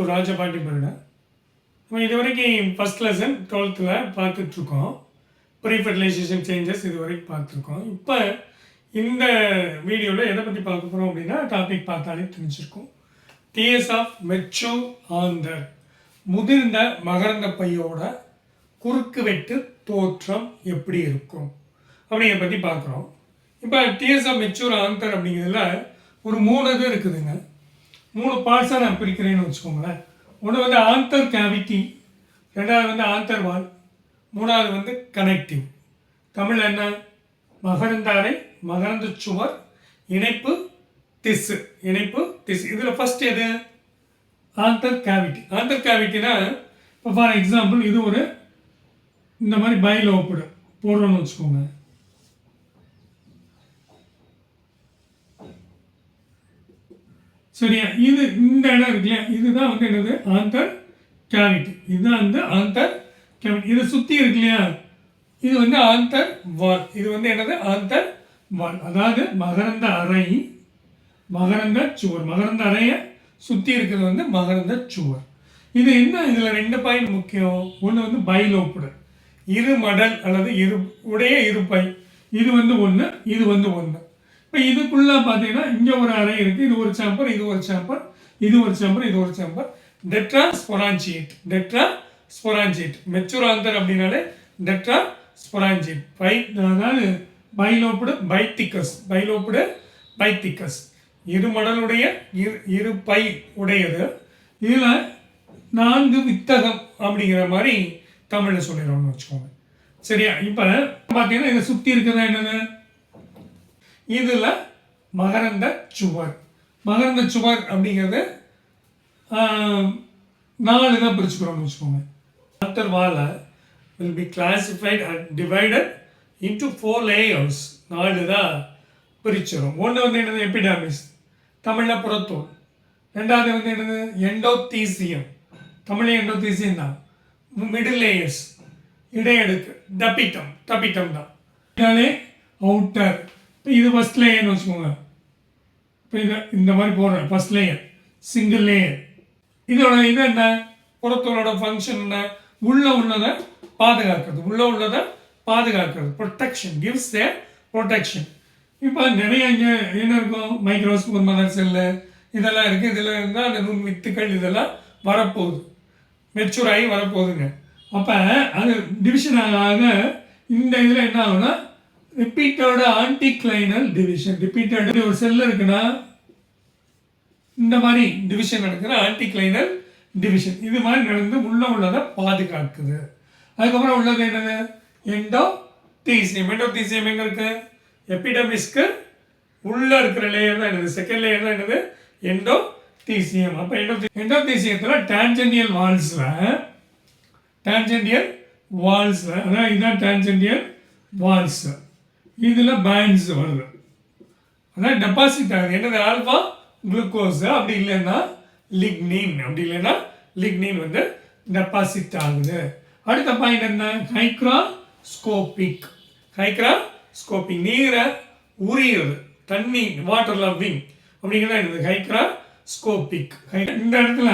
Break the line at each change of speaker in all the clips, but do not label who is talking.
To Rajapandi பருடா நம்ம இது வரைக்கும் ஃபஸ்ட் லெசன் டுவெல்த்தில் பார்த்துட்ருக்கோம். ப்ரீ ஃபெர்டிலைசேஷன் சேஞ்சஸ் இது வரைக்கும் பார்த்துருக்கோம் இப்போ இந்த வீடியோவில் எதை பற்றி பார்க்க போகிறோம் அப்படின்னா டாபிக் பார்த்தாலே தெரிஞ்சிருக்கும். டிஎஸ் ஆஃப் மெச்சோ ஆந்தர் முதிர்ந்த மகரந்த பையோட குறுக்கு வெட்டு தோற்றம் எப்படி இருக்கும்? அப்படிங்கிற பற்றி பார்க்குறோம். இப்போ டிஎஸ் ஆஃப் மெச்சூர் ஆந்தர் அப்படிங்கிறதுல ஒரு மூணு இது இருக்குதுங்க. மூணு பார்ட்ஸாக நான் பிரிக்கிறேன்னு வச்சுக்கோங்களேன். ஒன்று வந்து ஆந்தர் கேவிட்டி ரெண்டாவது வந்து ஆந்தர் வால் மூணாவது வந்து கனெக்டிவ் தமிழ் என்ன? மகரந்தாரை மகரந்த சுவர் இணைப்பு திசு. இணைப்பு திசு. இதில் ஃபஸ்ட் எது? ஆந்தர் கேவிட்டி ஆந்தர் கேவிட்டினா இப்போ ஃபார் எக்ஸாம்பிள் இது ஒரு இந்த மாதிரி பயில் ஓப்பிடு போடுறோன்னு வச்சுக்கோங்க. சரியா? இது இந்த இடம் இருக்கு இல்லையா இதுதான் வந்து என்னது? ஆந்தர் கேவிட்டி இதுதான் வந்து ஆந்தர் கேவிட்டி இதை சுற்றி இருக்கு இல்லையா இது வந்து ஆந்தர் வால் இது வந்து என்னது? ஆந்தர் வால் அதாவது மகரந்த அறை மகரந்த சுவர். மகரந்த அறையை சுற்றி இருக்கிறது வந்து மகரந்த சுவர். இது என்ன? இதில் ரெண்டு பாயிண்ட் முக்கியம். ஒன்று வந்து பைலோப்புடு இரு மடல் அல்லது இரு உடைய இருப்பை இது வந்து ஒன்று இது வந்து ஒன்று இப்போ இதுக்குள்ளே பார்த்தீங்கன்னா இங்கே ஒரு அறை இருக்குது இது ஒரு சாம்பர் இது ஒரு சாம்பர் இது ஒரு சாம்பர் இது ஒரு சாம்பர் டெட்ரா ஸ்பொரான்சியேட் டெட்ரா ஸ்பொரான்சியேட் மெச்சுராந்தர் அப்படின்னாலே டெட்ரா ஸ்பொரான்சியேட் பை அதாவது பைலோப்புடு பைத்திக்கஸ் பைலோப்புடு பைத்திக்கஸ் இரு மடலுடைய இரு இரு பை உடையது. இதில் நான்கு வித்தகம் அப்படிங்கிற மாதிரி தமிழில் சொல்லிடுறோம்னு வச்சுக்கோங்க. சரியா? இப்போ பார்த்தீங்கன்னா இதை சுற்றி இருக்கிறதா என்னது? இதில் மகரந்த சுவர். மகரந்த சுவர் அப்படிங்கிறது நாலு தான் பிரிச்சுக்கிறோம்னு வச்சுக்கோங்க. ஆஃப்டர் வாலை will be classified and divided into four layers நாலு தான் பிரிச்சிடும் ஒன்று வந்து என்னது? எபிடாமிஸ் தமிழில் புறத்தோல் ரெண்டாவது வந்து என்னது? எண்டோத்தீசியம் தமிழ் எண்டோத்தீசியம் தான். Middle layers இடையடுக்கு. டபிட்டம் டபிட்டம் தான். அவுட்டர் இப்போ இது ஃபஸ்ட் லேயர்னு வச்சுக்கோங்க. இப்போ இதை இந்த மாதிரி போடுறேன் ஃபஸ்ட் லேயர் சிங்கிள் லேயர் இதோட இது என்ன? புறத்தோலோட ஃபங்க்ஷன் என்ன? உள்ளே உள்ளதை பாதுகாக்கிறது. உள்ளே உள்ளதை பாதுகாக்கிறது. ப்ரொடெக்ஷன் கிவ்ஸ் ஏ ப்ரொடெக்ஷன் இப்போ நிறைய இங்கே என்ன இருக்கும்? மைக்ரோஸ்கோப் மதர் செல்லு இதெல்லாம் இருக்குது இதில் இருந்தால் அந்த நுண் வித்துக்கள் இதெல்லாம் வரப்போகுது. மெச்சூர் ஆகி வரப்போகுதுங்க. அப்போ அது டிவிஷன் ஆக ஆக இந்த இதில் என்ன ஆகுனா ரிப்பீட்டோட ஆன்டிக்ளைனல் டிவிஷன் ரிப்பீட்டட் ஒரு செல் இருக்குன்னா இந்த மாதிரி டிவிஷன் நடக்கிற ஆன்டிக்ளைனல் டிவிஷன் இது மாதிரி நடந்து உள்ள உள்ளதை பாதுகாக்குது. அதுக்கப்புறம் உள்ளது என்னது? எண்டோ தீசியம் எண்டோ தீசியம் எங்கே இருக்கு? எபிடமிஸ்க்கு உள்ள இருக்கிற லேயர் தான் என்னது? செகண்ட் லேயர் தான் என்னது? எண்டோ தீசியம் அப்போ எண்டோ எண்டோ தீசியத்தில் டான்ஜென்டியல் வால்ஸில் டான்ஜென்டியல் வால்ஸில் அதான் இதுதான் டான்ஜென்டியல் வால்ஸு இதில் பேண்ட்ஸ் வருது. அதான் டெபாசிட் ஆகுது. என்னது ஆல்பா குளுக்கோஸ் அப்படி இல்லைன்னா லிக்னின் அப்படி இல்லைன்னா லிக்னின் வந்து டெபாசிட் ஆகுது. அடுத்த பாயிண்ட் என்ன? ஹைக்ரா ஸ்கோபிக் ஹைக்ரா நீரை உரியிறது தண்ணி வாட்டர் லவ்விங் அப்படிங்கிறது என்னது? ஹைக்ராஸ்கோபிக் இந்த இடத்துல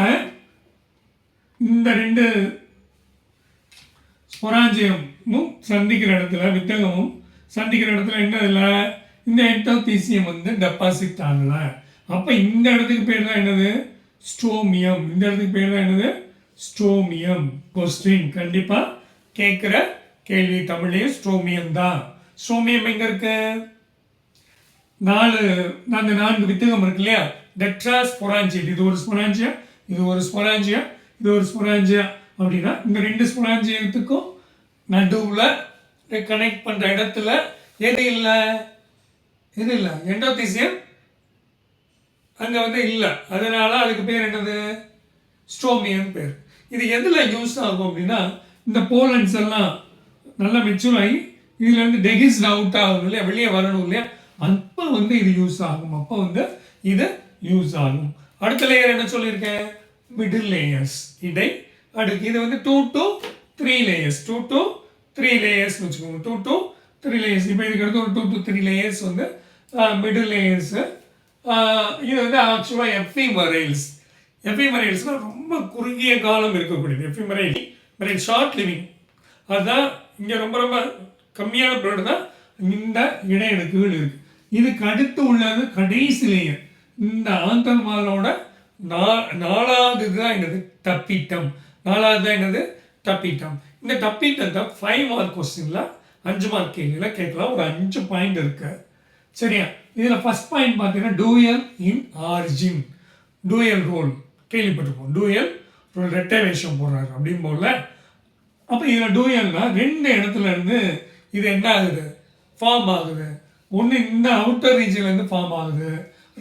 இந்த ரெண்டு ஸ்பொராஜியமும் சந்திக்கிற இடத்துல வித்தகமும் சந்திக்கிற இடத்துல என்ன இல்லை இந்த என்டோதீசியம் வந்து டெபாசிட் ஆகலை அப்போ இந்த இடத்துக்கு பேர் தான் என்னது? ஸ்டோமியம் இந்த இடத்துக்கு பேர் தான் என்னது? ஸ்டோமியம் கொஸ்டின் கண்டிப்பாக கேட்குற கேள்வி தமிழ்லேயே ஸ்டோமியம் தான். ஸ்டோமியம் எங்கே இருக்கு? நாலு அந்த நான்கு வித்தகம் இருக்கு இல்லையா? டெட்ரா ஸ்பொராஞ்சியம் இது ஒரு ஸ்பொராஞ்சியா இது ஒரு ஸ்பொராஞ்சியா இது ஒரு ஸ்பொராஞ்சியா அப்படின்னா இந்த ரெண்டு ஸ்பொராஞ்சியத்துக்கும் நடுவில் கனெக்ட் பண்ணுற இடத்துல எது இல்லை? எது இல்லை. எண்டோதீசியம் அங்கே வந்து இல்லை. அதனால் அதுக்கு பேர் என்னது? ஸ்ட்ரோமியன் பேர். இது எதில் யூஸ் ஆகும் அப்படின்னா இந்த போலன்ஸ் எல்லாம் நல்லா மெச்சூர் ஆகி இதுலேருந்து டெகிஸ் அவுட் ஆகணும் இல்லையா? வெளியே வரணும் இல்லையா? அப்போ வந்து இது யூஸ் ஆகும். அப்போ வந்து இது யூஸ் ஆகும். அடுத்த லேயர் என்ன சொல்லியிருக்கேன்? மிடில் லேயர்ஸ் இடை அடுக்கு. இது வந்து two to three layers two to three லேயர்ஸ்னு வச்சுக்கோங்க. டூ டூ த்ரீ லேயர்ஸ் இப்போ இதுக்கு அடுத்து ஒரு டூ டு த்ரீ லேயர்ஸ் வந்து மிடில் லேயர்ஸு இது வந்து ஆக்சுவலாக எஃப்இமரைல்ஸ் எஃபிமரைல்ஸ்னால் ரொம்ப குறுகிய காலம் இருக்கக்கூடியது. எஃபிமரைல் மரைல் ஷார்ட் லிவிங் அதுதான் இங்கே ரொம்ப ரொம்ப கம்மியான ப்ளட் தான் இந்த இடையடுக்குகள் இருக்குது இதுக்கு அடுத்து உள்ளது கடைசி லேயர் இந்த ஆந்தர்மாலோட நா நாலாவது தான் என்னது? தப்பிட்டம். நாலாவது தான் என்னது? தப்பிட்டம். இந்த தப்பிட்டத்தை ஃபைவ் மார்க் கொஸ்டினில் அஞ்சு மார்க் கேள்வியில் கேட்கலாம் ஒரு அஞ்சு பாயிண்ட் இருக்கு. சரியா? இதில் ஃபஸ்ட் பாயிண்ட் பார்த்தீங்கன்னா dual in origin dual role கேள்விப்பட்டிருப்போம். டூயல் ரோல் ரெட்டை வேஷம் போடுறாரு அப்படின்னு போல. அப்போ இதில் டூயல்னா ரெண்டு இடத்துல இருந்து இது என்ன ஆகுது? ஃபார்ம் ஆகுது. ஒன்று இந்த அவுட்டர் ரீஜன்லேருந்து ஃபார்ம் ஆகுது.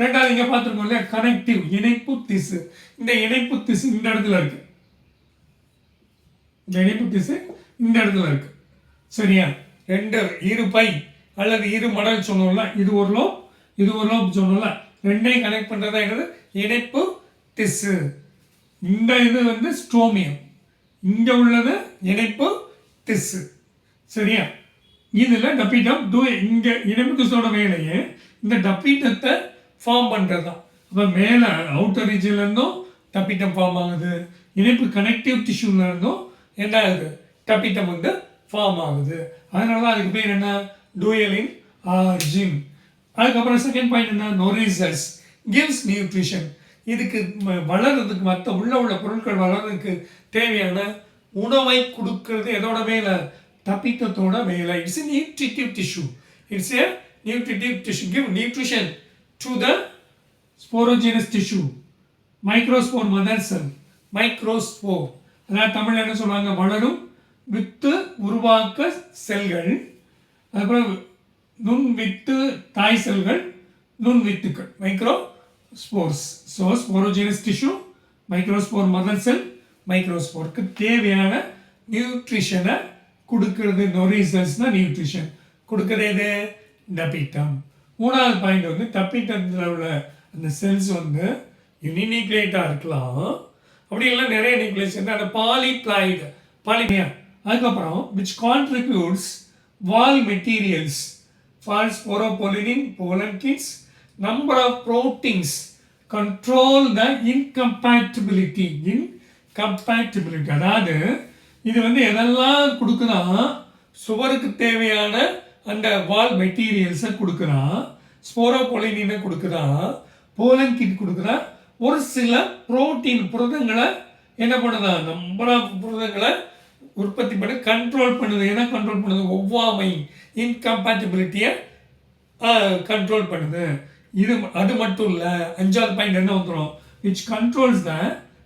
ரெண்டாவது இங்கே பார்த்துருக்கோம் இல்லையா? கனெக்டிவ் இணைப்பு திசு. இந்த இணைப்பு திசு இந்த இடத்துல இருக்குது இந்த இணைப்பு திசை இந்த இடத்துல இருக்கு. சரியா? ரெண்டு இரு பை அல்லது இரு மடல் சொன்னோம்ல இது ஒரு லோப் இது ஒரு லோப் சொன்னோம்ல ரெண்டையும் கனெக்ட் பண்ணுறதா என்னது? இணைப்பு திசு இந்த இது வந்து ஸ்ட்ரோமியம் இங்கே உள்ளது இணைப்பு திசு சரியா? இதில் டப்பீட்டம் டூ இங்கே இணைப்பு திசோட வேலையே இந்த டப்பீட்டத்தை ஃபார்ம் பண்ணுறது தான் அப்போ மேலே அவுட்டர் ரீஜன்லேருந்தும் டப்பீட்டம் ஃபார்ம் ஆகுது. இணைப்பு கனெக்டிவ் டிஷ்யூலேருந்தும் என்ன ஆகுது? டப்பித்தம் வந்து ஃபார்ம் ஆகுது. அதனால தான் அதுக்கு பேர் என்ன? டூயலின் ஆர்ஜின் அதுக்கப்புறம் செகண்ட் பாயிண்ட் என்ன? நொரிசஸ் கிவ்ஸ் நியூட்ரிஷன் இதுக்கு வளர்றதுக்கு மற்ற உள்ள உள்ள பொருட்கள் வளர்றதுக்கு தேவையான உணவை கொடுக்கறது எதோட வேலை தப்பித்தத்தோட வேலை it's nutritive tissue it's a nutritive tissue give nutrition to the sporogenous tissue microspore mother cell microspore அதாவது தமிழ் என்ன சொல்றாங்க வளரும் வித்து உருவாக்க செல்கள். அதுக்கப்புறம் நுண் வித்து தாய் செல்கள் நுண் வித்துக்கள். Micro spores so sporogenous tissue microspore mother cell மைக்ரோஸ்போருக்கு தேவையான நியூட்ரிஷனை கொடுக்கறது. நொரிசல்ஸ்னா நியூட்ரிஷன் கொடுக்கறது எது? டபிட்டம் மூணாவது பாயிண்ட் வந்து டபிட்டத்தில் உள்ள அந்த செல்ஸ் வந்து யூனிநியூக்ளியேட்டாக இருக்கலாம். அப்படின்லாம் நிறைய நியூக்ளியஸ் வந்து அந்த பாலிப்ளாய்டு பாலிமியா அதுக்கப்புறம் which contributes wall materials for sporopollenin போலன்டின்ஸ் number of proteins control the incompatibility incompatibility அதாவது இது வந்து எதெல்லாம் கொடுக்குதா? சுவருக்கு தேவையான அந்த வால் மெட்டீரியல்ஸை கொடுக்குறான் ஸ்போரோபொலினினை கொடுக்குறான் போலன் கிட் ஒரு சில புரோட்டீன் புரதங்களை என்ன பண்ணுதா? நம்பர் ஆஃப் புரதங்களை உற்பத்தி பண்ணி கண்ட்ரோல் பண்ணுது. என்ன கண்ட்ரோல் பண்ணுது? ஒவ்வாமை இன்கம்பேட்டபிலிட்டியை கண்ட்ரோல் பண்ணுது. இது அது மட்டும் இல்லை. அஞ்சாவது பாயிண்ட் என்ன வந்துடும் which controls the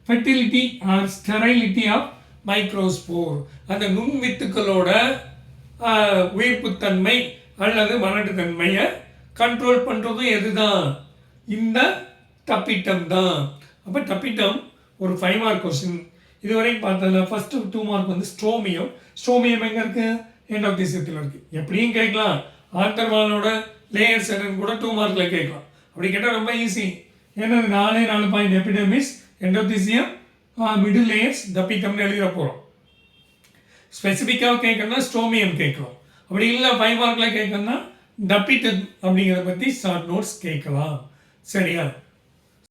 fertility or sterility of microspore அந்த நுண் வித்துக்களோட உயிர்ப்புத்தன்மை அல்லது வரட்டுத்தன்மையை கண்ட்ரோல் பண்ணுறதும் எதுதான்? இந்த தப்பிட்டம் தான் அப்போ தப்பிட்டம் ஒரு ஃபைவ் மார்க் கொஸ்டின் இதுவரைக்கும் பார்த்ததுல ஃபஸ்ட்டு டூ மார்க் வந்து ஸ்ட்ரோமியம் ஸ்ட்ரோமியம் எங்கே இருக்குது எண்ட் ஆஃப் திசத்தில் இருக்குது எப்படியும் கேட்கலாம். ஆண்டர்வாலோட லேயர்ஸ் என்னன்னு கூட டூ மார்க்கில் கேட்கலாம். அப்படி கேட்டால் ரொம்ப ஈஸி ஏன்னா நாலே நாலு point epidermis endothecium middle layers தப்பிட்டம்னு எழுதிட போகிறோம் ஸ்பெசிஃபிக்காக கேட்கணும்னா ஸ்ட்ரோமியம் கேட்கலாம். அப்படி இல்லை ஃபைவ் மார்க்கில் கேட்கணும்னா டப்பிட்டம் அப்படிங்கிறத பற்றி ஷார்ட் நோட்ஸ் கேட்கலாம். சரியா?